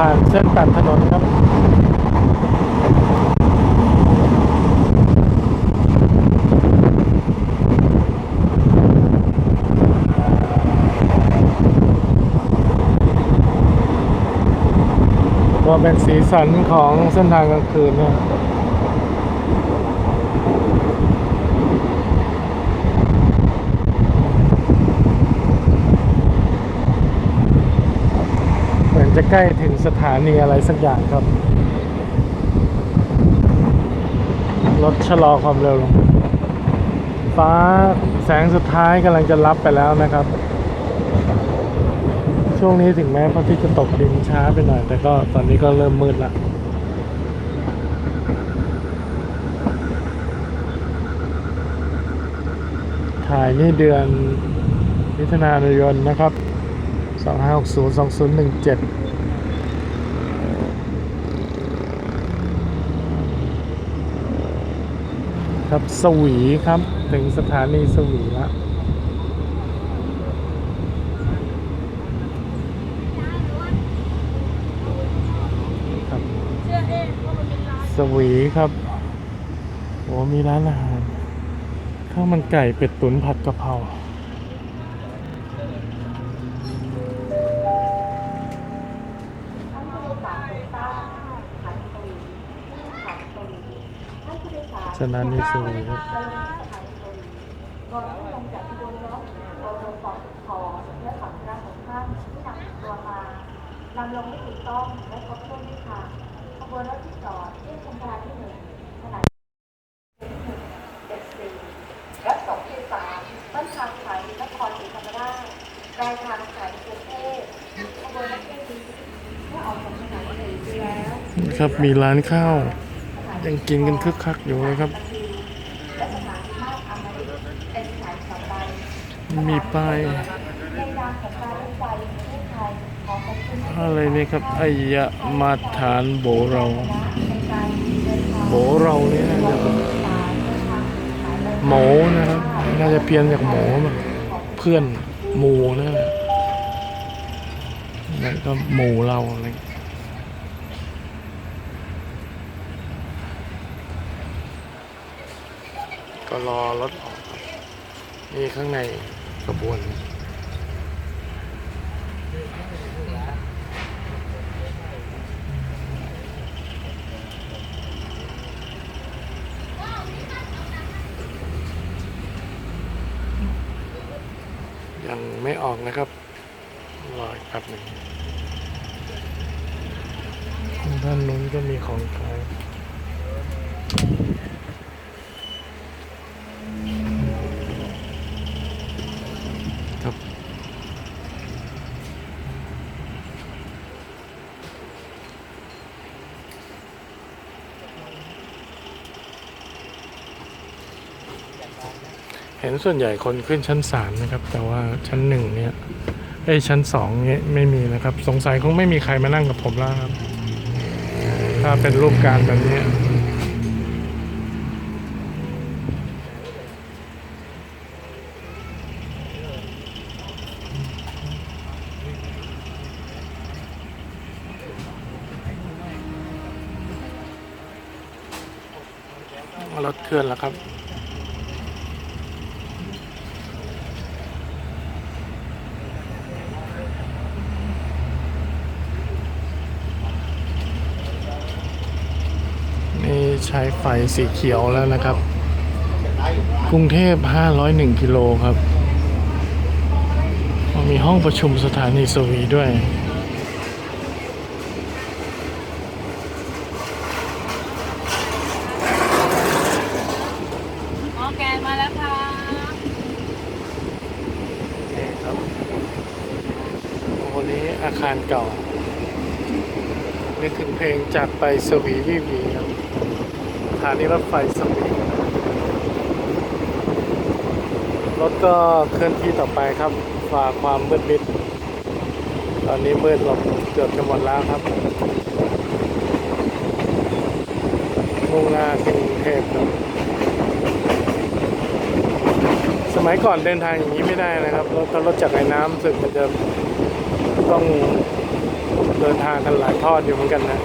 ่านเส้นตัดถนนครับก็เป็นสีสันของเส้นทางกลางคืนเนี่ย ใกล้ถึงสถานีอะไรสักอย่างครับ รถชะลอความเร็วลง ฟ้าแสงสุดท้ายกำลังจะรับไปแล้วนะครับ ช่วงนี้ถึงแม้พระอาทิตย์จะตกดินช้าไปหน่อย แต่ก็ตอนนี้ก็เริ่มมืดละถ่ายนี่เดือนมิถุนายนนะครับ 2560 2017 ครับสวีครับ ถึงสถานีสวีแล้วครับสวีครับโอ้มีร้านอาหารข้าวมันไก่เป็ดตุ๋นผัดกะเพรา สวีครับก่อนที่ลงจากขบวนรถโดยโดยปอดคอและฝั่งด้านของข้างที่นำติดตัวมานำลงไม่ถูกต้องและครบถ้วนไม่ค่ะขบวนรถที่จอดเทียบชมพาที่หนึ่งขนาดเจ็ดสี่และสองที่สามต้นทางสายนครศรีธรรมราชปลายทางสายกรุงเทพขบวนรถที่นี้เมื่อออกจากสถานีที่แล้ว ครับมีร้านข้าว ยังกินกันคึกคักอยู่เลยครับ มีป้ายอะไรนี่ครับอายะมาฐานโบเรา โบเราเนี่ยนะหมูนะครับ น่าจะเพี้ยนจากหมูแบบเพื่อนหมูนะนั่นก็หมูเราอะไร ก็รอรถออกนี่ข้างในขบวนยังไม่ออกนะครับ รออีกแป๊บหนึ่งทางด้านนู้นก็มีของขาย เห็นส่วนใหญ่คนขึ้นชั้นสามนะครับ แต่ว่าชั้นหนึ่งเนี่ยไอ้ชั้นสองเนี่ยไม่มีนะครับ สงสัยคงไม่มีใครมานั่งกับผมแล้วครับ ถ้าเป็นรูปการแบบนี้รถเคลื่อนแล้วครับ นี่ ใช้ไฟสีเขียวแล้วนะครับ กรุงเทพ 501 กิโลครับ มีห้องประชุมสถานีสวีด้วยออร์แกนมาแล้วค่ะนี่ครับโอ้นี้อาคารเก่านึกถึงเพลงจากไปสวีวีวีครับส ถานีรถไฟสวีรถก็เคลื่อนที่ต่อไปครับฝ่าความมืดมิด ตอนนี้มืดลงเกือบจะหมดแล้วครับมุ่งหน้ากรุงเทพครับ สมัยก่อนเดินทางอย่างนี้ไม่ได้นะครับ รถถ้ารถจากไอ้น้ำสึกมันจะต้องเดินทางกันหลายทอดอยู่เหมือนกันนะ